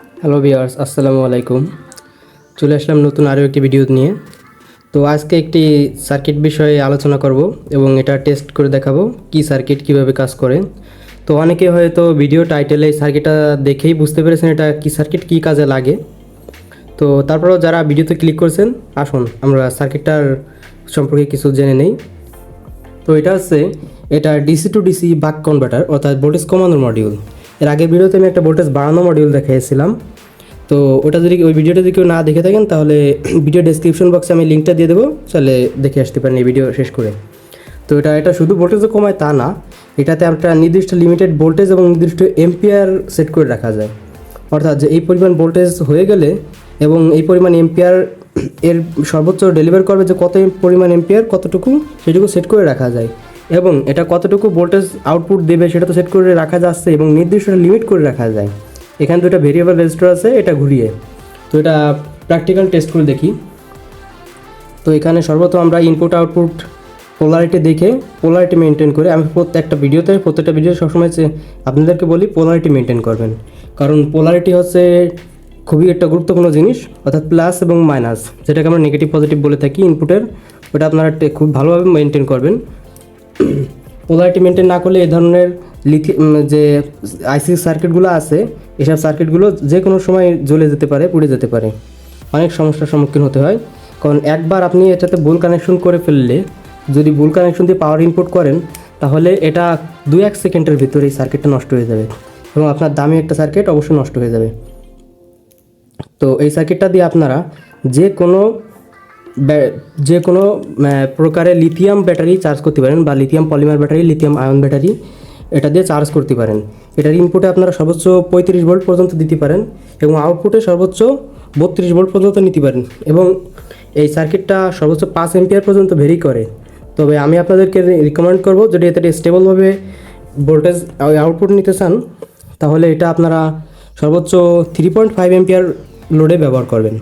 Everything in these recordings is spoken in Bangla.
হ্যালো বিয়ার্স আসসালামু আলাইকুম চলে আসলাম নতুন আরও একটি ভিডিও নিয়ে। তো আজকে একটি সার্কিট বিষয়ে আলোচনা করব এবং এটা টেস্ট করে দেখাবো কি সার্কিট কীভাবে কাজ করে। তো অনেকে হয়তো ভিডিও টাইটেলে সার্কিটটা দেখেই বুঝতে পেরেছেন এটা কি সার্কিট কি কাজে লাগে। তো তারপরেও যারা ভিডিওতে ক্লিক করেছেন, আসুন, আমরা সার্কিটটার সম্পর্কে কিছু জেনে নেই। তো এটা হচ্ছে, এটা DC to DC buck converter অর্থাৎ ভোল্টেজ কমানোর মডিউল এর আগের ভিডিওতে আমি একটা ভোল্টেজ বাড়ানো মডিউল দেখিয়েছিলাম তো ওটা যদি ওই ভিডিওটা যদি কেউ না দেখে থাকেন, তাহলে ভিডিও ডেসক্রিপশন বক্সে আমি লিঙ্কটা দিয়ে দেবো। তাহলে দেখে আসতে পারেন এই ভিডিও শেষ করে। তো এটা এটা শুধু ভোল্টেজও কমায় তা না, এটাতে একটা নির্দিষ্ট লিমিটেড ভোল্টেজ এবং নির্দিষ্ট এম্পিয়ার সেট করে রাখা যায়। অর্থাৎ যে এই পরিমাণ ভোল্টেজ হয়ে গেলে এবং এই পরিমাণ এম্পিয়ার এর সর্বোচ্চ ডেলিভার করবে যে কত পরিমাণ এম্পিয়ার কতটুকু সেটুকু সেট করে রাখা যায়। এবং এটা কতটুকু ভোল্টেজ আউটপুট দেবে সেটা তো সেট করে রাখা যাচ্ছে এবং নির্দিষ্ট লিমিট করে রাখা যায়। এখানে দুটো ভেরিয়েবল রেজিস্টার আছে, এটা ঘুরিয়ে। তো এটা প্র্যাকটিক্যাল টেস্ট করে দেখি। তো এখানে সর্বত আমরা ইনপুট আউটপুট পোলারিটি দেখে পোলারিটি মেনটেন করে, আমি প্রত্যেকটা ভিডিওতে প্রত্যেকটা ভিডিও সবসময় আপনাদেরকে বলি পোলারিটি মেনটেন করবেন। কারণ পোলারিটি হচ্ছে খুবই একটা গুরুত্বপূর্ণ জিনিস, অর্থাৎ প্লাস এবং মাইনাস যেটাকে আমরা নেগেটিভ পজিটিভ বলে থাকি ইনপুটের ওটা আপনারা খুব ভালোভাবে মেনটেন করবেন। পোলারিটি মেনটেন না করলে এই ধরনের লিথি যে আইসি সার্কিটগুলো আছে, এসব সার্কিটগুলো যে কোনো সময় জ্বলে যেতে পারে, পুড়ে যেতে পারে। অনেক সমস্যার সম্মুখীন হতে হয়। কারণ একবার আপনি এটাতে ভুল কানেকশন করে ফেললে, যদি ভুল কানেকশন দিয়ে পাওয়ার ইনপুট করেন, তাহলে এটা দু এক সেকেন্ডের ভিতরে এই সার্কিটটা নষ্ট হয়ে যাবে এবং আপনার দামি একটা সার্কিট অবশ্যই নষ্ট হয়ে যাবে। তো এই সার্কিটটা দিয়ে আপনারা যে কোনো যে কোনো আহ, প্রকারের লিথিয়াম ব্যাটারি চার্জ করতে পারেন বা lithium polymer battery lithium ion battery এটা দিয়ে চার্জ করতে পারেন। এটার ইনপুটে আপনারা সর্বোচ্চ পঁয়ত্রিশ ভোল্ট পর্যন্ত দিতে পারেন এবং আউটপুটে সর্বোচ্চ বত্রিশ ভোল্ট পর্যন্ত নিতে পারেন এবং এই সার্কিটটা সর্বোচ্চ পাঁচ এম্পিয়ার পর্যন্ত ভেরি করে। তবে আমি আপনাদেরকে রিকমেন্ড করব যদি এতে স্টেবলভাবে ভোল্টেজ আউটপুট নিতে চান তাহলে এটা আপনারা সর্বোচ্চ থ্রি পয়েন্ট ফাইভ এম্পিয়ার লোডে ব্যবহার করবেন।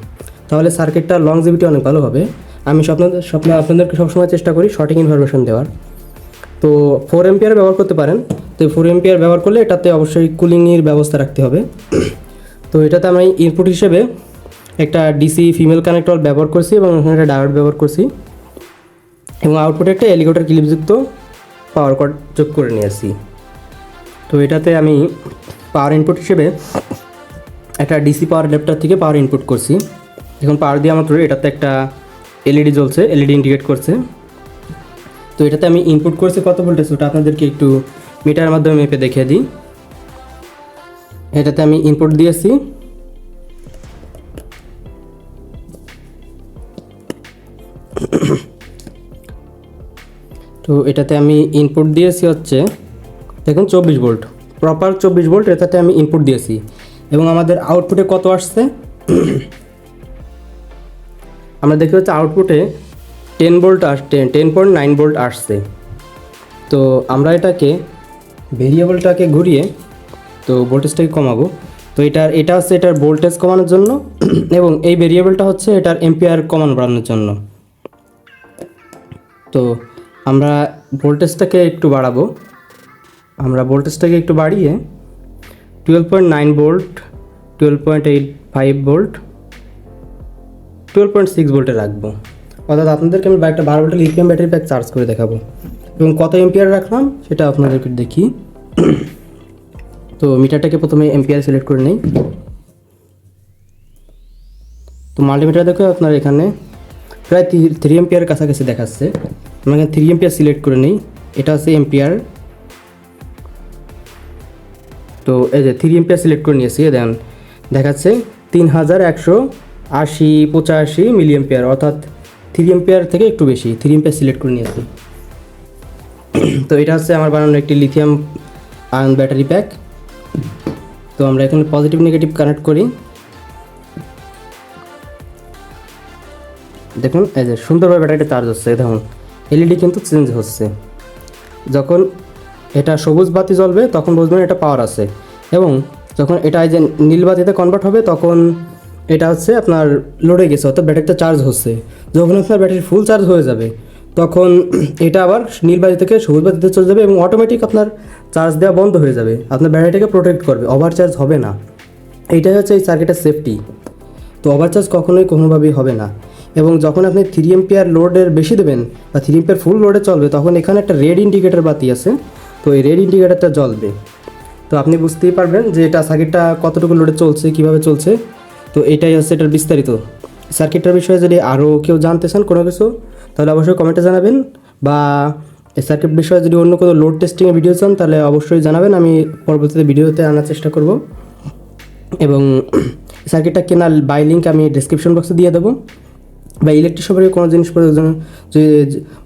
তাহলে সার্কিটটা লংজিভিটি অনেক ভালো হবে আমি স্বপ্নাদের স্বপ্ন আপনাদেরকে সবসময় চেষ্টা করি সঠিক ইনফরমেশন দেওয়ার। তো ফোর এম্পিয়ার ব্যবহার করতে পারেন। তো ফোর এম্পিয়ার ব্যবহার করলে এটাতে অবশ্যই কুলিংয়ের ব্যবস্থা রাখতে হবে। তো এটাতে আমি ইনপুট হিসেবে একটা ডিসি ফিমেল কানেক্টর ব্যবহার করছি এবং এখানে একটা ডায়োড ব্যবহার করছি। এবং আউটপুটে একটা এলিগেটর ক্লিপযুক্ত পাওয়ার কর্ড যোগ করে নিয়ে নিয়েছি তো এটাতে আমি পাওয়ার ইনপুট হিসেবে একটা ডিসি পাওয়ার অ্যাডাপ্টার থেকে পাওয়ার ইনপুট করছি। এখন পাওয়ার দেওয়া মাত্র এটাতে একটা এলইডি জ্বলছে এলইডি ইন্ডিকেট করছে। তো এটাতে আমি ইনপুট করছি, কত ভোল্টেজ ওটা আপনাদেরকে একটু মিটারের মাধ্যমে মেপে দেখিয়ে দিই। এটাতে আমি ইনপুট দিয়েছি। তো এটাতে আমি ইনপুট দিয়েছি হচ্ছে, দেখুন চব্বিশ ভোল্ট প্রপার চব্বিশ ভোল্ট এটাতে আমি ইনপুট দিয়েছি। এবং আমাদের আউটপুটে কত আসছে? আমরা দেখতে পাচ্ছি আউটপুটে টেন ভোল্ট আস টেন পয়েন্ট নাইন ভোল্ট আসছে। তো আমরা এটাকে ভেরিয়েবলটাকে ঘুরিয়ে তো ভোল্টেজটাকে কমাবো। তো এটার, এটা হচ্ছে এটার ভোল্টেজ কমানোর জন্য এবং এই ভেরিয়েবলটা হচ্ছে এটার এম্পিয়ার কমান বাড়ানোর জন্য। তো আমরা ভোল্টেজটাকে একটু বাড়াবো। আমরা ভোল্টেজটাকে একটু বাড়িয়ে twelve point nine volt twelve point eight five volt twelve point six ভোল্টে রাখব। অর্থাৎ আপনাদেরকে আমি একটা বারো ভোল্টের লিথিয়াম ব্যাটারি প্যাক চার্জ করে দেখাবো। এবং কত এম্পিয়ার রাখলাম সেটা আপনাদেরকে দেখি। তো মিটারটাকে প্রথমে এম্পিয়ার সিলেক্ট করে নেই। তো মাল্টিমিটার দেখো আপনার এখানে প্রায় থ্রি এম্পিয়ার কাছাকাছি দেখাচ্ছে। আমরা এখানে থ্রি এম্পিয়ার সিলেক্ট করে নিই। এটা হচ্ছে এম্পিয়ার তো এই যে থ্রি এম্পিয়ার সিলেক্ট করে নিয়েছি দেন দেখাচ্ছে তিন হাজার একশো আশি, পঁচাশি মিলি এম্পিয়ার অর্থাৎ থ্রি এম্পিয়ার থেকে একটু বেশি থ্রি এম্পিয়ার সিলেক্ট করে নিয়েছি। তো এটা হচ্ছে আমার বানানো একটি লিথিয়াম আয়ন ব্যাটারি প্যাক তো আমরা এখানে পজিটিভ নেগেটিভ কানেক্ট করি। দেখুন, এই যে সুন্দরভাবে ব্যাটারিটা চার্জ হচ্ছে দেখুন এলইডি কিন্তু চেঞ্জ হচ্ছে। যখন এটা সবুজ বাতি জ্বলবে, তখন বুঝবেন এটা পাওয়ার আছে। এবং যখন এটা এই যে নীল বাতিতে কনভার্ট হবে, তখন এটা হচ্ছে আপনার লোডে গেছে, অর্থাৎ ব্যাটারিটা চার্জ হচ্ছে। যখন আপনার ব্যাটারি ফুল চার্জ হয়ে যাবে, তখন এটা আবার নীল বাতি থেকে সবুজ বাতিতে চলে যাবে এবং অটোমেটিক আপনার চার্জ দেওয়া বন্ধ হয়ে যাবে। আপনার ব্যাটারিটাকে প্রোটেক্ট করবে ওভার চার্জ হবে না। এইটাই হচ্ছে এই সার্কিটের সেফটি তো ওভার চার্জ কখনোই কোনোভাবেই হবে না। এবং যখন আপনি থ্রি এম্পিয়ার লোডের বেশি দেবেন বা থ্রি এম্পিয়ার ফুল লোডে চলবে, তখন এখানে একটা রেড ইন্ডিকেটর বাতি আছে। তো এই রেড ইন্ডিকেটরটা জ্বলবে। তো আপনি বুঝতেই পারবেন যে এটা সার্কিটটা কতটুকু লোডে চলছে, কীভাবে চলছে। তো এটাই হচ্ছে এটার বিস্তারিত। সার্কিটটার বিষয়ে যদি আরও কেউ জানতে চান কোনো কিছু, তাহলে অবশ্যই কমেন্টে জানাবেন। বা এই সার্কিট বিষয়ে যদি অন্য কোনো লোড টেস্টিংয়ের ভিডিও চান, তাহলে অবশ্যই জানাবেন। আমি পরবর্তীতে ভিডিওতে আনার চেষ্টা করব। এবং সার্কিটটা কেনার বাই লিঙ্ক আমি ডিসক্রিপশন বক্সে দিয়ে দেবো। বা ইলেকট্রিক সম্পর্কে কোনো জিনিস প্রয়োজন যদি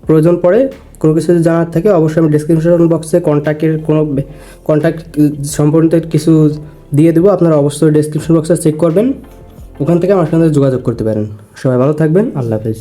প্রয়োজন পড়ে, কোনো কিছু যদি জানার থাকে, অবশ্যই আমি ডিসক্রিপশন বক্সে কন্ট্যাক্টের কোনো কন্ট্যাক্ট সম্পর্কে কিছু দিয়ে দেবো। আপনারা অবশ্যই ডিসক্রিপশন বক্সে চেক করবেন। ওখান থেকে আমার সঙ্গে যোগাযোগ করতে পারেন। সবাই ভালো থাকবেন আল্লাহ হাফেজ।